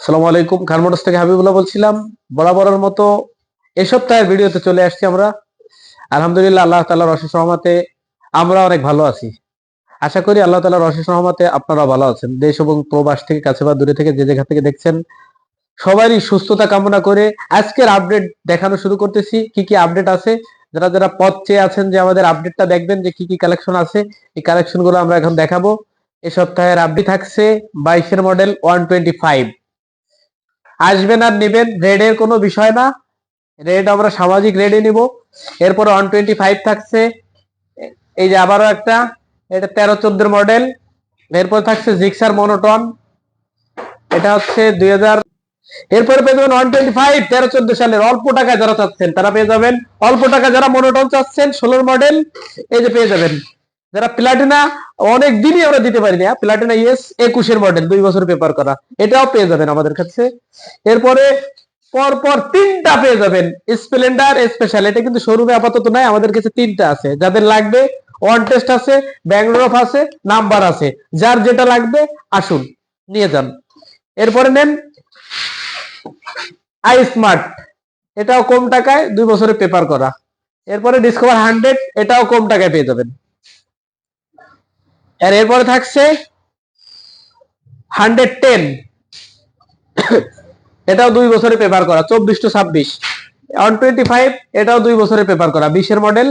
আসসালামু আলাইকুম, খান মোটরস থেকে হাবিবুল্লাহ বলছিলাম। বরাবরের মতো এ সপ্তাহের ভিডিওতে চলে আসছি আমরা। আলহামদুলিল্লাহ, আল্লাহ তাআলার অশেষ রহমতে আমরা অনেক ভালো আছি। আশা করি আল্লাহ তাআলার অশেষ রহমতে আপনারা ভালো আছেন। দেশ এবং প্রবাস থেকে, কাছে বা দূরে থেকে, যে যেখান থেকে দেখছেন, সবারই সুস্থতা কামনা করে আজকের আপডেট দেখানো শুরু করতেছি। কি কি আপডেট আছে? যারা যারা পথ চেয়ে আছেন যে আমাদের আপডেটটা দেখবেন যে কি কি কালেকশন আছে, এই কালেকশনগুলো আমরা এখন দেখাবো। এ সপ্তাহের আপডেট থাকছে বাইশের মডেল ওয়ান টোয়েন্টি ফাইভ। আসবেন আর নেবেন, রেডের কোনো বিষয় না। রেড আমরা সামাজিক রেডে নিব। এরপর ওয়ান টোয়েন্টি ফাইভ থাকছে। এই যে আবারও একটা, এটা তেরো চোদ্দোর মডেল এরপর থাকছে জিক্সার মনোটন এটা হচ্ছে দুই হাজার এরপরে পেয়ে যাবেন ওয়ান টোয়েন্টি ফাইভ তেরো চোদ্দ সালের অল্প টাকা যারা চাচ্ছেন, তারা পেয়ে যাবেন। অল্প টাকা যারা মনোটন চাচ্ছেন, ষোলোর মডেল এই যে পেয়ে যাবেন। যারা প্লাটিনা অনেক দিনই আমরা দিতে পারি না প্লাটিনা ইয়েস একুশের মডেল দুই বছর পেপার করা। এটাও পেয়ে যাবেন আমাদের কাছে। এরপরে পর পর তিনটা পেয়ে যাবেন। স্প্লেন্ডার স্পেশাল এটা কিন্তু শোরুমে আপাতত নাই, আমাদের কাছে তিনটা আছে। যাদের লাগবে ওয়ান টেস্ট আছে ব্যাঙ্গালোর আছে নাম্বার আছে। যার যেটা লাগবে, আসুন, নিয়ে যান। এরপরে নেন আই স্মার্ট এটাও কম টাকায় দুই বছরের পেপার করা। এরপরে ডিসকভার হান্ড্রেড এটাও কম টাকায় পেয়ে যাবেন। আর এরপরে থাকছে হান্ড্রেড টেন এটাও দুই বছরে পেপার করা, চব্বিশ টু ছাব্বিশ। ওয়ান টোয়েন্টি ফাইভ এটাও দুই বছরে পেপার করা, বিশের মডেল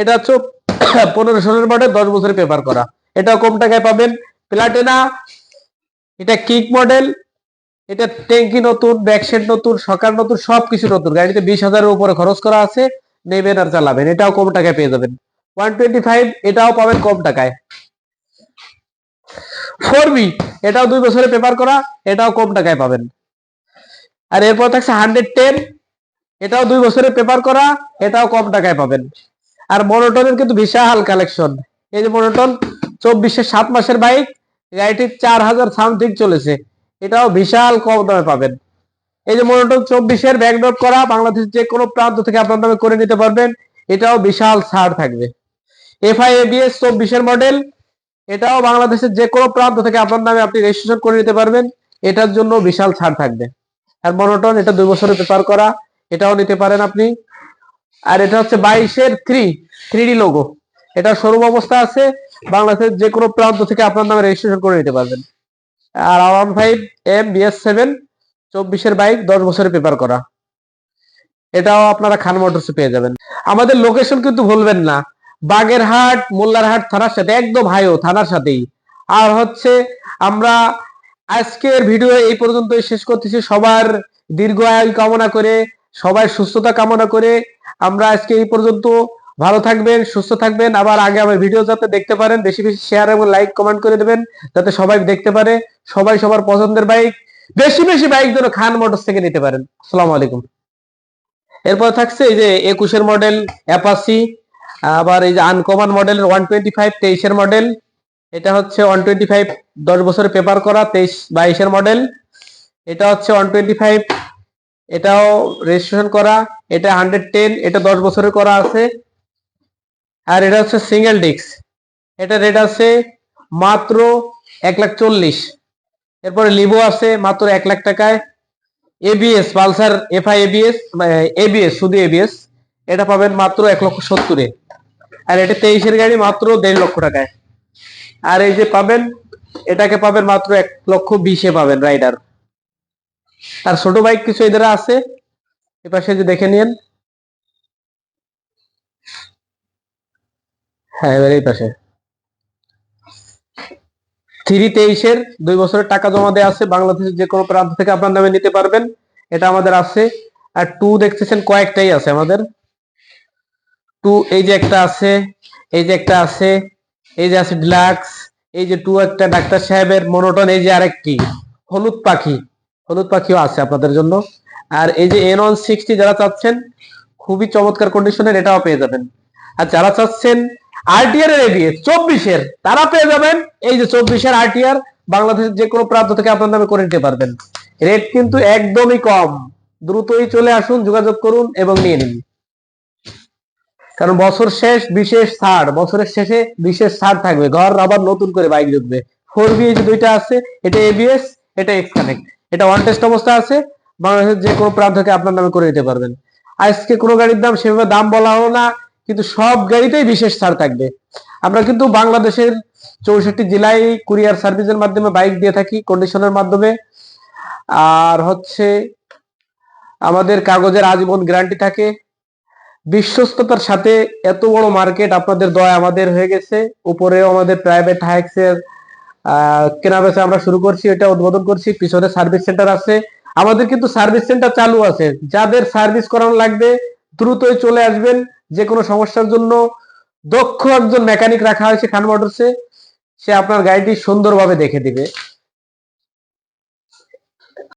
এটা হচ্ছে পনেরো ষোলোর মডেল দশ বছরের পেপার করা। এটাও কম টাকায় পাবেন। প্লাটেনা এটা কিক মডেল এটা ট্যাঙ্কি নতুন ব্যাকসেট নতুন, সকার নতুন, সবকিছু নতুন। গাড়িতে বিশ হাজারের উপরে খরচ করা আছে, নেবেন আর চালাবেন। এটাও কম টাকায় পেয়ে যাবেন। ওয়ান টোয়েন্টি ফাইভ এটাও পাবেন কম টাকায়। ফোর বি এটাও দুই বছরে পেপার করা, এটাও কম টাকায় পাবেন। আর এরপর থাকছে হান্ড্রেড টেন এটাও দুই বছরে পেপার করা, এটাও কম টাকায় পাবেন। আর মনোটনের কিন্তু বিশাল কালেকশন এই যে মনোটন চব্বিশে সাত মাসের বাইক গাড়িটি চার হাজার সামথিং চলেছে। এটাও বিশাল কম দামে পাবেন। এই যে মনোটন চব্বিশের ব্যাকড্রপ করা বাংলাদেশ যে কোনো প্রান্ত থেকে আপনার নামে করে নিতে পারবেন। এটাও বিশাল ছাড় থাকবে। এফআই এবিএস চব্বিশের মডেল এটাও বাংলাদেশের যে কোনো প্রান্ত থেকে আপনার নামে আপনি রেজিস্ট্রেশন করে নিতে পারবেন। এটার জন্য বিশাল ছাড় থাকবে। আর মনোটন, এটা দুই বছরের পেপার করা, এটাও নিতে পারেন আপনি। আর এটা হচ্ছে বাইশের থ্রি থ্রি লোগো এটা শোরুম অবস্থা আছে, বাংলাদেশের যে কোনো প্রান্ত থেকে আপনার নামে রেজিস্ট্রেশন করে নিতে পারবেন। আর one five, M, BS seven, চব্বিশের বাইক, দশ বছরের পেপার করা। এটাও আপনারা খান মোটরসে পেয়ে যাবেন। আমাদের লোকেশন কিন্তু ভুলবেন না। বাগেরহাট, মোল্লারহাট থানার সাথে, একদম হাইও থানার সাথেই। আর হচ্ছে আমরা আজকের ভিডিও এই পর্যন্তই শেষ করতেছি। সবার দীর্ঘ আয়ু কামনা করে, সবাই সুস্থতা কামনা করে, আমরা আজকে এই পর্যন্ত ভালো থাকবেন, সুস্থ থাকবেন। আবার আগে আমার ভিডিও যাতে দেখতে পারেন, বেশি বেশি শেয়ার এবং লাইক কমেন্ট করে দেবেন, যাতে সবাই দেখতে পারে। সবাই সবার পছন্দের বাইক বেশি বেশি বাইক যেন খান মোটরস থেকে নিতে পারেন। আসসালামু আলাইকুম। এরপর থাকছে এই যে একুশের মডেল অ্যাপাসি আবার এই যে আনকমন মডেলের ওয়ান টোয়েন্টি ফাইভ তেইশের মডেল এটা হচ্ছে ওয়ান টোয়েন্টি ফাইভ দশ বছরের পেপার করা তেইশ বাইশের মডেল এটা হচ্ছে ওয়ান টোয়েন্টি ফাইভ এটাও রেজিস্ট্রেশন করা, এটা হান্ড্রেড টেন এটা দশ বছরের করা আছে, আর এটা হচ্ছে সিঙ্গেল ডিস্ক এটা রেট আছে মাত্র এক লাখ চল্লিশ। এরপরে লিভো আছে মাত্র এক লাখ টাকায় ABS Pulsar FI ABS ABS শুধু এবিএস এটা পাবেন মাত্র এক লক্ষ সত্তরে। আর এটা তেইশের গাড়ি মাত্র দেড় লক্ষ টাকায়। আর এই যে পাবেন, এটাকে পাবেন মাত্র এক লক্ষ বিশে পাবেন রাইডার আর ছোট বাইক কিছু এদের আছে। এপাশে যে দেখে নিন হ্যাঁ এবার এই পাশে। থ্রি তেইশের দুই বছরের টাকা জমা দেওয়া আছে। বাংলাদেশের যে কোনো প্রান্ত থেকে আপনার নামে নিতে পারবেন। এটা আমাদের আছে। আর টু দেখতেছেন, কয়েকটাই আছে আমাদের। টু, এই যে একটা আছে, এই যে একটা আছে, এই যে আছে ডিলাক্স, এই যে টু একটা ডাক্তার সাহেবের মনোটন, এই যে আরেকটি, হলুদ পাখি, হলুদ পাখিও আছে আপনাদের জন্য। আর এই যে এন ওয়ান সিক্সটি যারা চাচ্ছেন, খুবই চমৎকার কন্ডিশনের এটাও পেয়ে যাবেন। আর যারা চাচ্ছেন আরটিআর এর এবিএস চব্বিশের, তারা পেয়ে যাবেন এই যে চব্বিশের আরটিআর বাংলাদেশের যে কোনো প্রান্ত থেকে আপনার নামে করে নিতে পারবেন। রেট কিন্তু একদমই কম। দ্রুতই চলে আসুন, যোগাযোগ করুন এবং নিয়ে নিন। কারণ বছর শেষ বিশেষ ছাড়, বছরের শেষে বিশেষ ছাড় থাকবে। ঘর আবার নতুন করে বাইক ঢুকবে। ফোর বি যে দুইটা আছে, এটা এবিএস এটা এক্স কানেক্ট এটা ওয়ান টেস্ট অবস্থা আছে, বাংলাদেশের যে কোনো প্রান্ত থেকে আপনার নামে করে নিতে পারবেন। আজকে কোনো গাড়ির দাম সেভাবে দাম বলা হলো না, কিন্তু সব গাড়িতেই বিশেষ ছাড় থাকবে। আমরা কিন্তু বাংলাদেশের চৌষট্টি জেলায় কুরিয়ার সার্ভিসের মাধ্যমে বাইক দিয়ে থাকি কন্ডিশনের মাধ্যমে। আর হচ্ছে আমাদের কাগজের আজীবন গ্যারান্টি থাকে। বিশ্বস্ততার সাথে এত বড় মার্কেট আপনাদের দয়া আমাদের হয়ে গেছে। উপরেও আমাদের প্রাইভেট হাইক্সের কেনা বেচা আমরা শুরু করছি, এটা উদ্বোধন করছি, পিছনে সার্ভিস সেন্টার আছে। আমাদের কিন্তু সার্ভিস সেন্টার চালু আছে। যাদের সার্ভিস করানো লাগবে, দ্রুতই চলে আসবেন। যে কোনো সমস্যার জন্য দক্ষ একজন মেকানিক রাখা হয়েছে খান মোটরসে সে আপনার গাড়িটি সুন্দরভাবে দেখে দিবে।